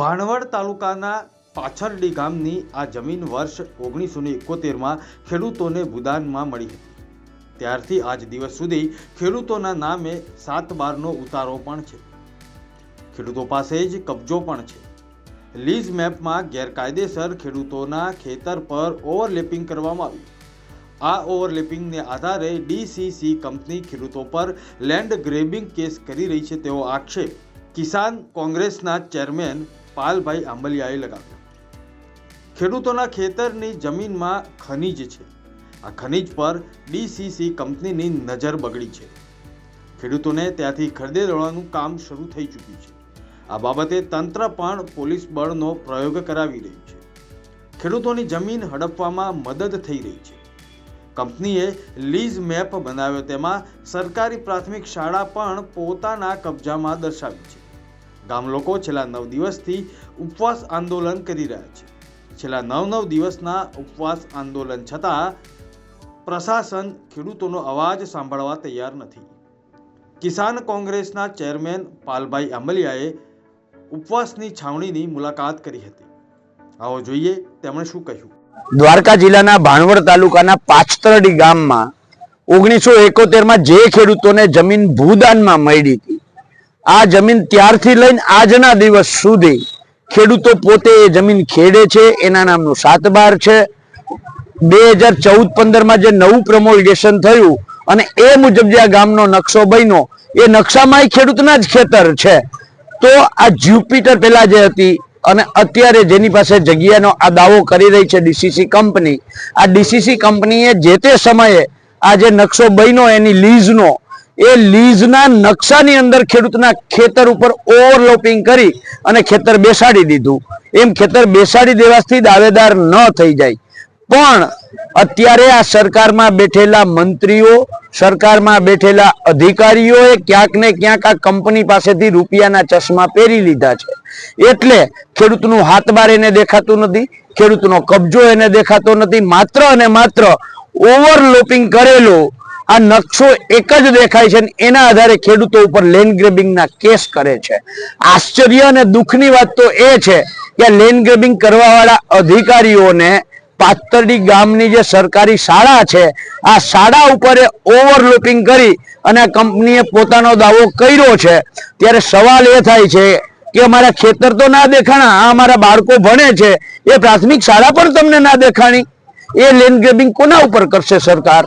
ભાણવડ તાલુકાના પાછરડી ગામની આ જમીન વર્ષ ઓગણીસો ને એકોતેરમાં ખેડૂતોને ભૂદાનમાં મળી હતી. ત્યારથી આજ દિવસ સુધી ખેડૂતોના નામે સાત બારનો ઉતારો પણ છે. ખેડૂતો પાસે જ કબજો પણ છે. લીઝ મેપમાં ગેરકાયદેસર ખેડૂતોના ખેતર પર ઓવરલેપિંગ કરવામાં આવ્યું. આ ઓવરલેપિંગને આધારે ડીસીસી કંપની ખેડૂતો પર લેન્ડ ગ્રેબિંગ કેસ કરી રહી છે તેવો આક્ષેપ કિસાન કોંગ્રેસના ચેરમેન પાલભાઈ આંબલિયાએ લગાવ્યો. ખેડૂતોના ખેતરની જમીનમાં ખનીજ છે. આ ખનીજ પર ડીસીસી કંપનીની નજર બગડી છે. ખેડૂતોને ત્યાંથી ખરીદે દોડવાનું કામ શરૂ થઈ ચૂક્યું છે. આ બાબતે તંત્ર પણ પોલીસ બળનો પ્રયોગ કરાવી રહ્યું છે. ખેડૂતોની જમીન હડપવામાં મદદ થઈ રહી છે. કંપનીએ લીઝ મેપ બનાવ્યો, તેમાં સરકારી પ્રાથમિક શાળા પણ પોતાના કબજામાં દર્શાવી છે. ગામ લોકો છેલ્લા નવ દિવસથી ઉપવાસ આંદોલન કરી રહ્યા છે. છેલ્લા નવ નવ દિવસના ઉપવાસ આંદોલન છતાં પ્રશાસન ખેડૂતોનો અવાજ સાંભળવા તૈયાર નથી. કિસાન કોંગ્રેસના ચેરમેન પાલભાઈ આંબલિયાએ ઉપવાસની છાવણીની મુલાકાત કરી હતી. આવો જોઈએ તેમણે શું કહ્યું. દ્વારકા જિલ્લાના ભાણવડ તાલુકાના પાછતરડી ગામમાં ઓગણીસો એકોતેરમાં જે ખેડૂતોને જમીન ભૂદાનમાં મળી હતી આ જમીન ત્યારથી લઈને આજના દિવસ સુધી ખેડૂતો પોતે એ જમીન ખેડે છે, એના નામનું સાતબાર છે. બે હજાર ચૌદ પંદરમાં જે નવું પ્રમોલગેશન થયું અને એ મુજબ જે આ ગામનો નકશો બન્યો, એ નકશામાં ખેડૂતના જ ખેતર છે. તો આ જ્યુપિટર પેલા જે હતી અને અત્યારે જેની પાસે જગ્યાનો આ દાવો કરી રહી છે ડીસીસી કંપની, આ ડીસીસી કંપનીએ જે તે સમયે આ જે નકશો બન્યો એની લીઝનો એ લીઝના નકશાની અંદર ખેડૂતના ખેતર ઉપર ઓવરલોપિંગ કરી અને ખેતર બેસાડી દીધું. એમ ખેતર બેસાડી દેવાથી દાવેદાર ન થઈ જાય. પણ અત્યારે આ સરકારમાં બેઠેલા મંત્રીઓ, સરકારમાં બેઠેલા અધિકારીઓએ ક્યાંક ને ક્યાંક આ કંપની પાસેથી રૂપિયાના ચશ્મા પહેરી લીધા છે. એટલે ખેડૂતનું હાથબાર એને દેખાતું નથી, ખેડૂતનો કબજો એને દેખાતો નથી. માત્ર અને માત્ર ઓવરલોપિંગ કરેલો આ નકશો એક જ દેખાય છે એના આધારે ખેડૂતો ઉપર લેન્ડ ગ્રેબિંગના કેસ કરે છે. આશ્ચર્ય અને દુઃખની વાત તો એ છે કે લેન્ડ ગ્રેબિંગ કરવાવાળા અધિકારીઓને પાતરડી ગામની જે સરકારી શાળા છે, આ શાળા ઉપર ઓવરલોપિંગ કરી અને કંપનીએ પોતાનો દાવો કર્યો છે. ત્યારે સવાલ એ થાય છે કે અમારા ખેતર તો ના દેખાણા, આ અમારા બાળકો ભણે છે, એ પ્રાથમિક શાળા પણ તમને ના દેખાણી? એ લેન્ડ ગ્રેબિંગ કોના ઉપર કરશે સરકાર?